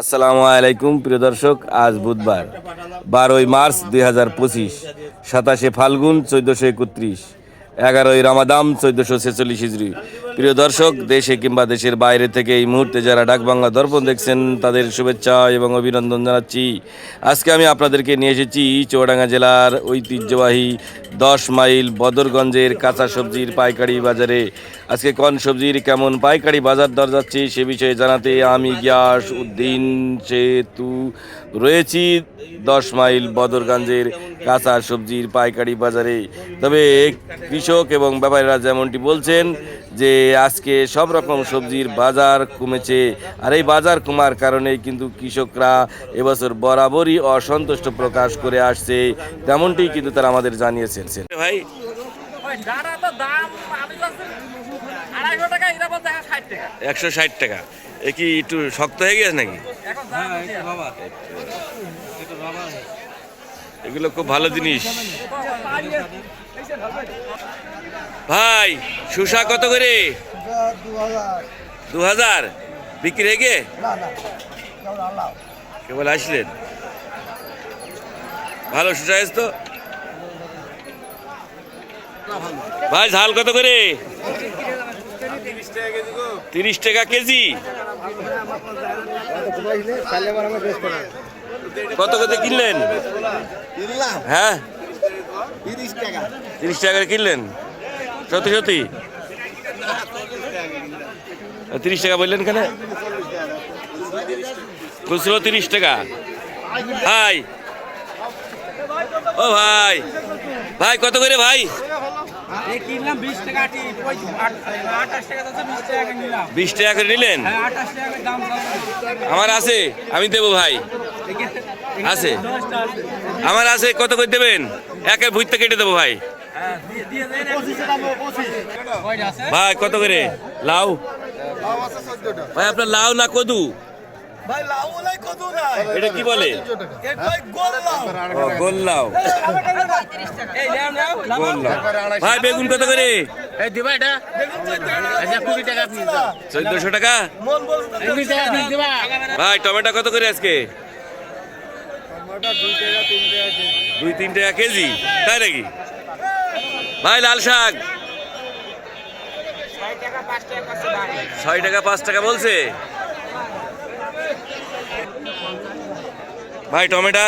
আসসালামু আলাইকুম, প্রিয় দর্শক, আজ বুধবার, বারোই মার্চ দুই হাজার পঁচিশ, সাতাশে ফাল্গুন চোদ্দোশো একত্রিশ, এগারোই রামাদাম চোদ্দোশো ছেচল্লিশ হিজড়ি প্রিয় দর্শক, দেশে কিংবা দেশের বাইরে থেকে এই মুহূর্তে যারা ডাকবাংলা দর্পণ দেখছেন, তাদের শুভেচ্ছা এবং অভিনন্দন জানাচ্ছি। আজকে আমি আপনাদেরকে নিয়ে এসেছি চুয়াডাঙ্গা জেলার ঐতিহ্যবাহী দশ মাইল বদরগঞ্জের কাঁচা সবজির পাইকারি বাজারে। আজকে কোন সবজির কেমন পাইকারি বাজার দর যাচ্ছে সে বিষয়ে জানাতে আমি গিয়াস উদ্দিন সেতু রয়েছি দশ মাইল বদরগঞ্জের কাঁচা সবজির পাইকারি বাজারে। তবে কৃষক এবং ব্যাপারীরা যেমনটি বলছেন যে আজকে সব রকম সবজির বাজার কমেছে। আর এই বাজার কমার কারণে কিন্তু কৃষকরা এবছর বরাবরই অসন্তুষ্ট প্রকাশ করে আসছে। তেমনটি কিন্তু তারা আমাদের জানিয়েছেন ভাই, একশো ষাট টাকা। এ কি একটু শক্ত হয়ে গেছে নাকি। এগুলো খুব ভালো জিনিস। ভাই শুষা কত করে? দু হাজার বিক্রি হয়ে গে কেবল আসলেন। ভালো শুষা তো? ভাই ঝাল কত করে? তিরিশ টাকা কেজি। কত কত কিনলেন? হ্যাঁ? তিরিশ টাকা করে কিনলেন? সত্যি সত্যি? তিরিশ টাকা বললেন কেন খুচরো তিরিশ টাকা। ভাই। ও ভাই। ভাই কত করে ভাই? বিশ টাকা করে নিলেন? হ্যাঁ। আমার আছে আমি দেবো ভাই। আছে? আছে। আমার আছে কত করে দেবেন? একের ভুইতে কেটে দেবো ভাই। ভাই কত করে? লাউ? ভাই আপনার লাউ না কদু? ভাই লাউ নাই। এটা কি বলে? ভাই গোল লাউ। ও, গোল লাউ। এই নাও, নাও, নাও। গোল লাউ। ভাই বেগুন কত করে? এই দিবা এটা? আচ্ছা, টাকা মন দিবা? ভাই টমেটো কত করে আজকে? দুই তিন টাকা কেজি। তাই নাকি? ভাই লাল শাক। ছয় টাকা পাঁচ টাকা বলছে। ভাই টমেটো।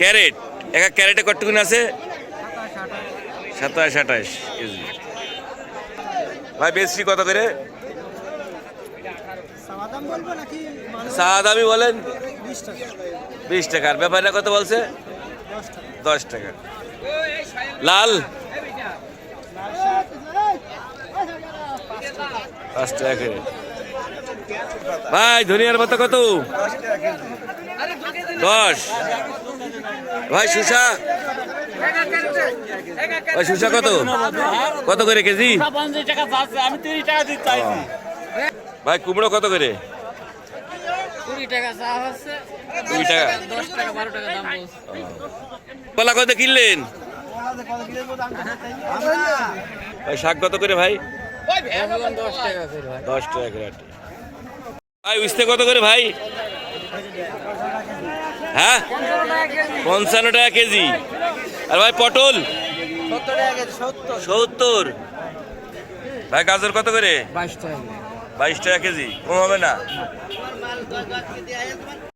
ক্যারেট। এক এক ক্যারেটে কতটুকুন আছে? সাতাশ আঠাশ কেজি। ভাই বেশি কত করে? চা দামি বলেন। বিশ টাকার ব্যাপারটা কত বলছে? দশ টাকা। লাল? পাঁচ টাকা করে। ভাই ধনিয়ার পাতা কত? দশ। ভাই শুষা ভাই শুষা কত? কত করে কেজি? ভাই কুমড়ো কত করে? টাকা চা হচ্ছে। দুই টাকা? দশ টাকা বারো টাকা দাম কলা কত কিনলেন? ভাই শাক কত করে ভাই? দশ টাকা করে ভাই দশ টাকা করে ভাই উস্তে কত করে ভাই? হ্যাঁ? পঞ্চান্ন টাকা কেজি। আর ভাই পটল? সত্তর। ভাই গাজর কত করে? বাইশ টাকা। বাইশ টাকা কেজি। কম হবে না? किती आहे तुम्हाला